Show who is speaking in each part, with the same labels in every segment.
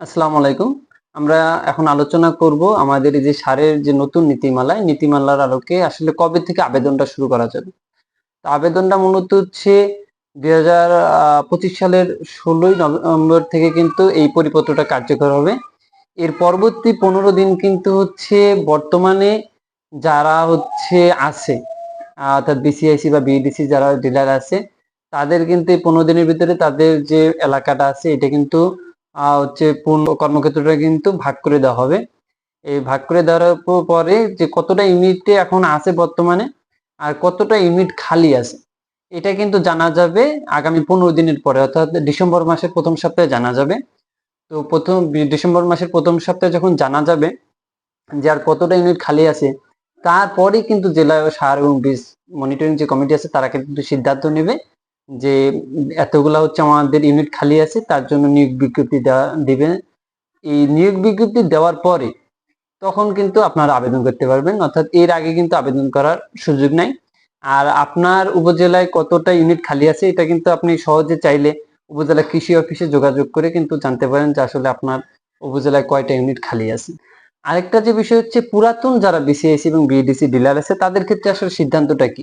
Speaker 1: আসসালামু আলাইকুম। আমরা এখন আলোচনা করব আমাদের এই যে সারের যে নতুন নীতিমালায় নীতিমালার আলোকে আসলে কবে থেকে আবেদনটা শুরু করা যাবে? আবেদনটা মূলত হচ্ছে দুই হাজার পঁচিশ সালের ষোলোই নভেম্বর থেকে কিন্তু এই পরিপত্রটা কার্যকর হবে। এর পরবর্তী পনেরো দিন কিন্তু হচ্ছে বর্তমানে যারা হচ্ছে আছে অর্থাৎ বিসিআইসি বা বিডিসি যারা ডিলার আছে, তাদের কিন্তু এই পনেরো দিনের ভিতরে তাদের যে এলাকাটা আছে, এটা কিন্তু হচ্ছে পূর্ণ কর্মক্ষেত্রটা কিন্তু ভাগ করে দেওয়া হবে। এই ভাগ করে দেওয়ার পরে যে কতটা ইউনিটে এখন আছে বর্তমানে আর কতটা ইউনিট খালি আছে, এটা কিন্তু জানা যাবে আগামী পনেরো দিনের পরে, অর্থাৎ ডিসেম্বর মাসের প্রথম সপ্তাহে জানা যাবে। তো প্রথম ডিসেম্বর মাসের প্রথম সপ্তাহে যখন জানা যাবে যে আর কতটা ইউনিট খালি আছে তারপরে কিন্তু জেলা সার এবং বীজ মনিটরিং যে কমিটি আছে, তারা কিন্তু সিদ্ধান্ত নেবে যে এতগুলা হচ্ছে আমাদের ইউনিট খালি আছে, তার জন্য নিয়োগ বিজ্ঞপ্তি দেওয়া, দিবে। এই নিয়োগ বিজ্ঞপ্তি দেওয়ার পরে তখন কিন্তু আপনারা আবেদন করতে পারবেন, অর্থাৎ এর আগে কিন্তু আবেদন করার সুযোগ নাই। আর আপনার উপজেলায় কতটা ইউনিট খালি আছে, এটা কিন্তু আপনি সহজে চাইলে উপজেলা কৃষি অফিসে যোগাযোগ করে কিন্তু জানতে পারেন যে আসলে আপনার উপজেলায় কয়টা ইউনিট খালি আছে। আরেকটা যে বিষয় হচ্ছে, পুরাতন যারা বিসিআইসি এবং বিডিসি ডিলার আছে, তাদের ক্ষেত্রে আসলে সিদ্ধান্তটা কি?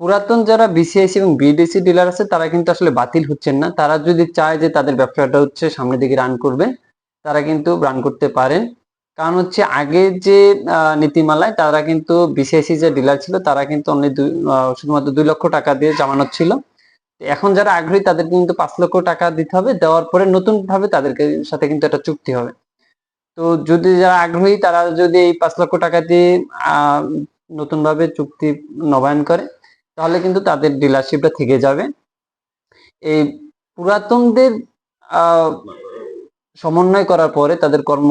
Speaker 1: পুরাতন যারা বিসিআইসি এবং বিডিসি ডিলার আছে তারা কিন্তু আসলে বাতিল হচ্ছেন না। তারা যদি চায় যে তাদের ব্যবসাটা হচ্ছে সামনের দিকে রান করবে তারা কিন্তু রান করতে পারেন। কারণ হচ্ছে আগে যে নীতিমালায় তারা কিন্তু বিসিআইসি যে ডিলার ছিল তারা কিন্তু অনলি শুধুমাত্র দুই লক্ষ টাকা দিয়ে জামানত ছিল। এখন যারা আগ্রহী তাদের কিন্তু পাঁচ লক্ষ টাকা দিতে হবে। দেওয়ার পরে নতুন ভাবে তাদেরকে সাথে কিন্তু একটা চুক্তি হবে। তো যদি যারা আগ্রহী তারা যদি এই পাঁচ লক্ষ টাকা দিয়ে আহ, নতুন ভাবে চুক্তি নবায়ন করে তাহলে কিন্তু তাদের ডিলারশিপটা থেকে যাবে। এই পুরাতনদের সমন্বয় করার পরে, তাদের কর্ম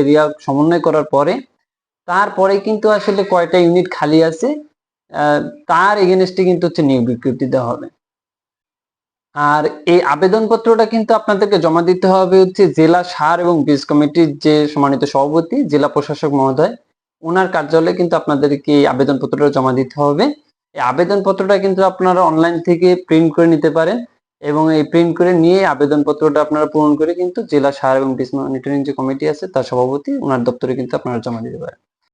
Speaker 1: এরিয়া সমন্বয় করার পরে, তারপরে কিন্তু আসলে কয়টা ইউনিট খালি আছে তার এগেনস্টে কিন্তু হচ্ছে নিয়োগ বিজ্ঞপ্তি দেওয়া হবে। আর এই আবেদনপত্রটা কিন্তু আপনাদেরকে জমা দিতে হবে হচ্ছে জেলা সার এবং বীজ কমিটির যে সম্মানিত সভাপতি, জেলা প্রশাসক মহোদয়, ওনার কার্যালয়ে কিন্তু আপনাদেরকে এই আবেদনপত্রটা জমা দিতে হবে। এই আবেদনপত্রটা কিন্তু আপনারা অনলাইন থেকে প্রিন্ট করে নিতে পারেন এবং এই প্রিন্ট করে নিয়ে আবেদনপত্রটা আপনারা পূরণ করে কিন্তু জেলা সার এবং বীজ মনিটরিং যে কমিটি আছে, তার সভাপতি ওনার দপ্তরে কিন্তু আপনারা জমা দিতে পারেন।